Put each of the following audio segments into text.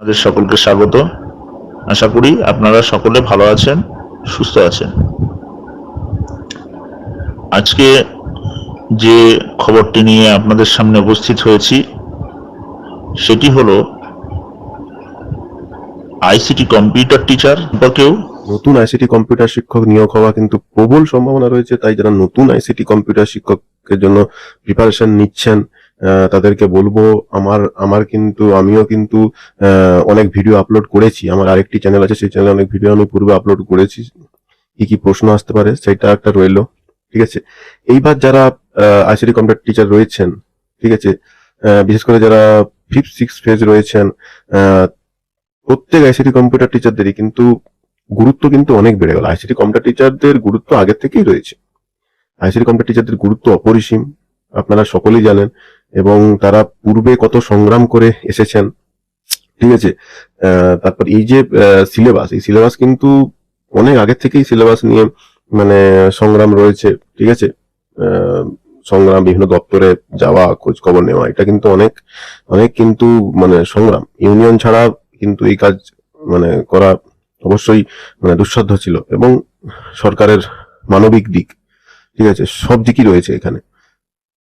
আপনাদের সকলকে স্বাগত। আশা করি আপনারা সকলে ভালো আছেন, সুস্থ আছেন। আজকে যে খবরটি নিয়ে আপনাদের সামনে উপস্থিত হয়েছি, সেটি হলো আইসিটি কম্পিউটার টিচার সম্পর্কেও। নতুন আইসিটি কম্পিউটার শিক্ষক নিয়োগ হওয়া কিন্তু প্রবল সম্ভাবনা রয়েছে, তাই যারা নতুন আইসিটি কম্পিউটার শিক্ষকের জন্য প্রিপারেশন নিচ্ছেন তাদেরকে বলব, আমার আমার কিন্তু, আমিও কিন্তু অনেক ভিডিও আপলোড করেছি। আমার আরেকটি চ্যানেল আছে, সেই চ্যানেলে অনেক ভিডিও আমি পূর্বে আপলোড করেছি। কি কি প্রশ্ন আসতে পারে, সেটা একটা রইল, ঠিক আছে? এইবার যারা আইসিডি কম্পিউটার টিচার রয়েছেন, ঠিক আছে? বিশেষ করে যারা ফিফথ সিক্স ফেজ রয়েছেন প্রত্যেক আইসিডি কম্পিউটার টিচারদেরই কিন্তু গুরুত্ব কিন্তু অনেক বেড়ে গেল। আইসিটি কম্পিউটার টিচারদের গুরুত্ব আগের থেকেই রয়েছে। আইসিটি কম্পিউটার টিচারদের গুরুত্ব অপরিসীম, আপনারা সকলেই জানেন। এবং তারা পূর্বে কত সংগ্রাম করে এসেছেন। ঠিক আছে? তারপর এই যে সিলেবাস এই সিলেবাস কিন্তু অনেক আগের থেকেই সিলেবাস নিয়ে মানে সংগ্রাম রয়েছে। ঠিক আছে? সংগ্রাম, বিভিন্ন দপ্তরে যাওয়া খোঁজ খবর নেওয়া, এটা কিন্তু অনেক অনেক কিন্তু মানে সংগ্রাম। ইউনিয়ন ছাড়া কিন্তু এই কাজ মানে করা অবশ্যই মানে দুঃসাধ্য ছিল এবং সরকারের মানবিক দিক। ঠিক আছে? সব দিকই রয়েছে এখানে।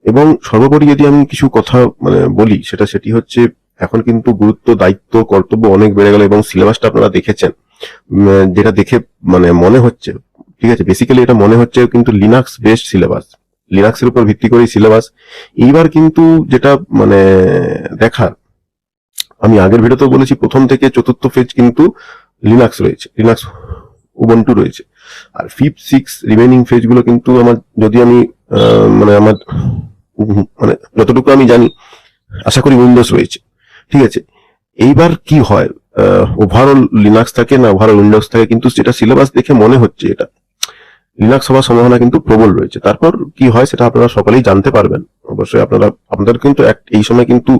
এবং সর্বোপরি যদি আমি কিছু কথা মানে বলি, সেটা সেটি হচ্ছে, এখন কিন্তু গুরুত্ব, দায়িত্ব, কর্তব্য অনেক বেড়ে গেল এবং সিলেবাসটা আপনারা দেখেছেন। যেটা দেখে মানে মনে হচ্ছে, ঠিক আছে বেসিক্যালি এটা মনে হচ্ছে কিন্তু লিনাক্স বেসড সিলেবাস। লিনাক্সের উপর ভিত্তি করেই সিলেবাস। এইবার কিন্তু যেটা মানে দেখার, আমি আগের ভিডিওতেও বলেছি, প্রথম থেকে চতুর্থ ফেজ কিন্তু লিনাক্স রয়েছে লিনাক্স উবন্টু রয়েছে। আর ফিফথ সিক্স রিমেনিং ফেজগুলো কিন্তু আমার, যদি আমি মানে আমার মানে যতটুকু আমি জানি, আশা করি উইন্ডোজ রয়েছে। ঠিক আছে? এইবার কি হয়? ওভারঅল লিনাক্স থাকে না ওভারঅল উইন্ডোজ থাকে, কিন্তু সেটা সিলেবাস দেখে মনে হচ্ছে এটা লিনাক্স হওয়ার সম্ভাবনা কিন্তু প্রবল রয়েছে। তারপর কি হয় সেটা আপনারা সকলেই জানতে পারবেন। অবশ্যই আপনারা, আপনাদের কিন্তু এই সময় কিন্তু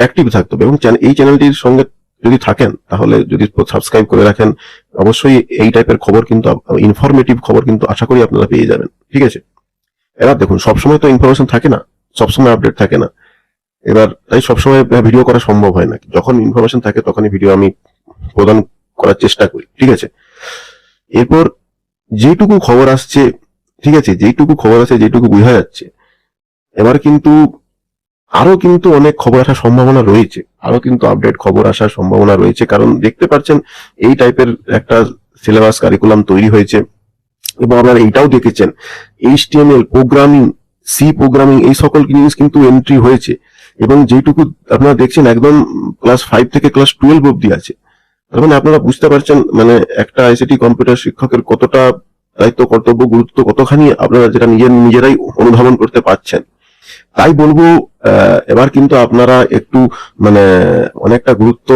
অ্যাক্টিভ থাকতে হবে। এবং এই চ্যানেলটির সঙ্গে যদি থাকেন, তাহলে যদি সাবস্ক্রাইব করে রাখেন, অবশ্যই এই টাইপের খবর কিন্তু ইনফরমেটিভ খবর কিন্তু আশা করি আপনারা পেয়ে যাবেন। ঠিক আছে? এবার দেখুন, সবসময় তো ইনফরমেশন থাকে না, সবসময় আপডেট থাকে না। এবার তাই সবসময় ভিডিও করা সম্ভব হয় না। যখন ইনফরমেশন থাকে, তখনই ভিডিও আমি প্রদান করার চেষ্টা করি, ঠিক আছে? এরপর যেটুকু খবর আসছে, ঠিক আছে, যেটুকু খবর আছে যেটুকু বোঝা যাচ্ছে, এবার কিন্তু আরও কিন্তু অনেক খবর আসার সম্ভাবনা রয়েছে। আরও কিন্তু আপডেট খবর আসার সম্ভাবনা রয়েছে, কারণ দেখতে পাচ্ছেন, এই টাইপের একটা সিলেবাস কারিকুলাম তৈরি হয়েছে। এবং আপনারা এইটাও দেখেছেন এইচটিএমএল প্রোগ্রামিং সি প্রোগ্রামিং এই সকল জিনিস কিন্তু এন্ট্রি হয়েছে। এবং যেটুকু আপনারা দেখছেন একদম ক্লাস ফাইভ থেকে ক্লাস টুয়েলভ অব্দি আছে। তার মানে আপনারা বুঝতে পারছেন মানে একটা আইসিটি কম্পিউটার শিক্ষকের কতটা দায়িত্ব, কর্তব্য, গুরুত্ব কতখানি আপনারা যেটা নিজের, নিজেরাই অনুধাবন করতে পারছেন। তাই বলব এবার কিন্তু আপনারা একটু মানে অনেকটা গুরুত্ব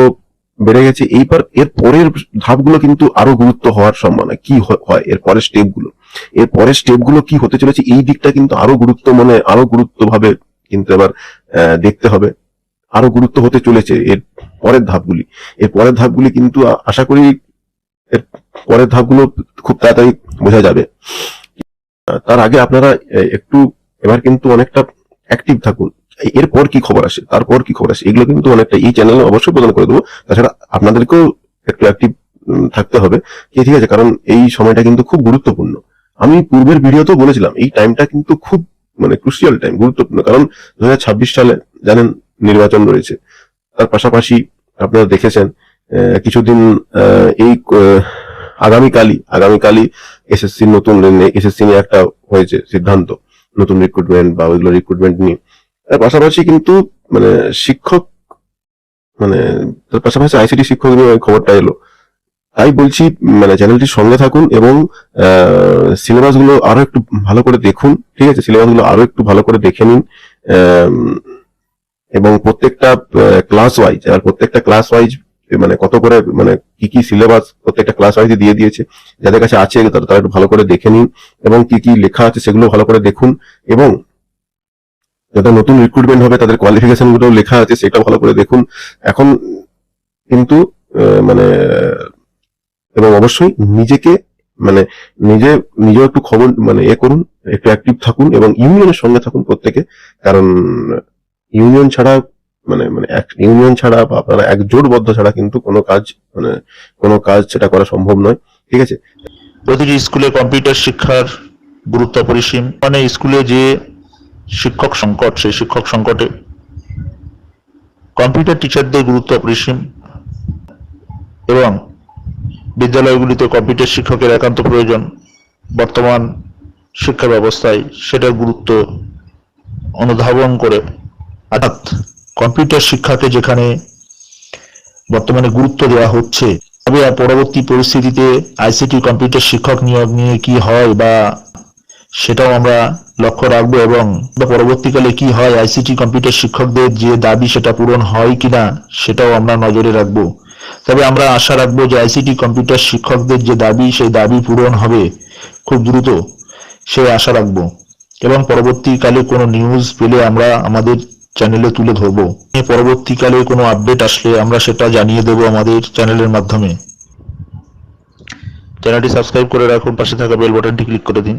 বেড়ে গেছে। এইবার এর পরের ধাপগুলো কিন্তু আরও গুরুত্ব হওয়ার সম্ভাবনা। কি হয়? এর পরের স্টেপগুলো এর পরের স্টেপগুলো কি হতে চলেছে? এই দিকটা কিন্তু আরও গুরুত্ব মানে আরও গুরুত্ব ভাবে কিন্তু এবার দেখতে হবে। আরও গুরুত্ব হতে চলেছে এর পরের ধাপগুলি। এর পরের ধাপগুলি কিন্তু আশা করি এর পরের ধাপগুলো খুব তাড়াতাড়ি বোঝা যাবে। তার আগে আপনারা একটু এবার কিন্তু অনেকটা অ্যাক্টিভ থাকুন। এরপর কি খবর আসে? তারপর কি খবর আসে? এগুলো কিন্তু অনেকটা এই চ্যানেলে অবশ্যই প্রদান করে দেবো। তাছাড়া আপনাদেরকেও একটু অ্যাক্টিভ থাকতে হবে। ঠিক আছে? কারণ এই সময়টা কিন্তু খুব গুরুত্বপূর্ণ। আমি পূর্বের ভিডিওতেও বলেছিলাম, এই টাইমটা কিন্তু খুব মানে ক্রুশিয়াল টাইম গুরুত্বপূর্ণ। কারণ দু হাজার ছাব্বিশ সালে, জানেন, নির্বাচন রয়েছে। তার পাশাপাশি আপনারা দেখেছেন কিছুদিন এই আগামীকালই আগামীকালই এসএসসি নতুন এসএসসি নিয়ে একটা হয়েছে সিদ্ধান্ত। নতুন রিক্রুটমেন্ট বা ওইগুলো রিক্রুটমেন্ট নিয়ে। পাশাপাশি কিন্তু মানে শিক্ষক মানে তার পাশাপাশি আইসিটি শিক্ষক নিয়ে খবরটা এলো। তাই বলছি মানে চ্যানেলটির সঙ্গে থাকুন এবং সিলেবাসগুলো আরও একটু ভালো করে দেখুন, ঠিক আছে? সিলেবাসগুলো আরও একটু ভালো করে দেখে নিন এবং প্রত্যেকটা ক্লাস ওয়াইজ আর প্রত্যেকটা ক্লাস ওয়াইজ মানে কত করে মানে কি কি সিলেবাস প্রত্যেকটা ক্লাস ওয়াইজ দিয়ে দিয়েছে, যাদের কাছে আছে তারা একটু ভালো করে দেখে নিন, এবং কি কি লেখা আছে সেগুলো ভালো করে দেখুন, এবং যাদের নতুন রিক্রুটমেন্ট হবে, তাদের কোয়ালিফিকেশনগুলো লেখা আছে, সেটা ভালো করে দেখুন। এখন কিন্তু মানে এবং অবশ্যই নিজেকে মানে নিজে, নিজেও একটু খবর মানে এ করুন, একটু অ্যাক্টিভ থাকুন এবং ইউনিয়নের সঙ্গে থাকুন প্রত্যেকে। কারণ ইউনিয়ন ছাড়া মানে মানে এক ইউনিয়ন ছাড়া বা আপনারা একজোটবদ্ধ ছাড়া কিন্তু কোনো কাজ মানে কোনো কাজ সেটা করা সম্ভব নয়। ঠিক আছে? প্রতিটি স্কুলে কম্পিউটার শিক্ষার গুরুত্ব অপরিসীম। মানে স্কুলে যে শিক্ষক সংকট, সেই শিক্ষক সংকটে কম্পিউটার টিচারদের গুরুত্ব অপরিসীম এবং বিদ্যালয়গুলিতে কম্পিউটার শিক্ষকের একান্ত প্রয়োজন। বর্তমান শিক্ষা ব্যবস্থায় সেটার গুরুত্ব অনুধাবন করে অর্থাৎ কম্পিউটার শিক্ষাকে যেখানে বর্তমানে গুরুত্ব দেওয়া হচ্ছে, তবে পরবর্তী পরিস্থিতিতে আইসিটি কম্পিউটার শিক্ষক নিয়োগ নিয়ে কি হয় বা সেটাও আমরা লক্ষ্য রাখব এবং পরবর্তীকালে কি হয় আইসিটি কম্পিউটার শিক্ষকদের যে দাবি সেটা পূরণ হয় কিনা সেটাও আমরা নজরে রাখব। তবে আমরা আশা রাখব যে আইসিটি কম্পিউটার শিক্ষকদের যে দাবি, সেই দাবি পূরণ হবে খুব দ্রুত সেই আশা রাখব। এবং পরবর্তীকালে কোনো নিউজ পেলে আমরা আমাদের চ্যানেলে তুলে ধরবো। পরবর্তীকালে কোনো আপডেট আসলে আমরা সেটা জানিয়ে দেব আমাদের চ্যানেলের মাধ্যমে। চ্যানেলটি সাবস্ক্রাইব করে রাখুন, পাশে থাকা বেল বাটনটি ক্লিক করে দিন।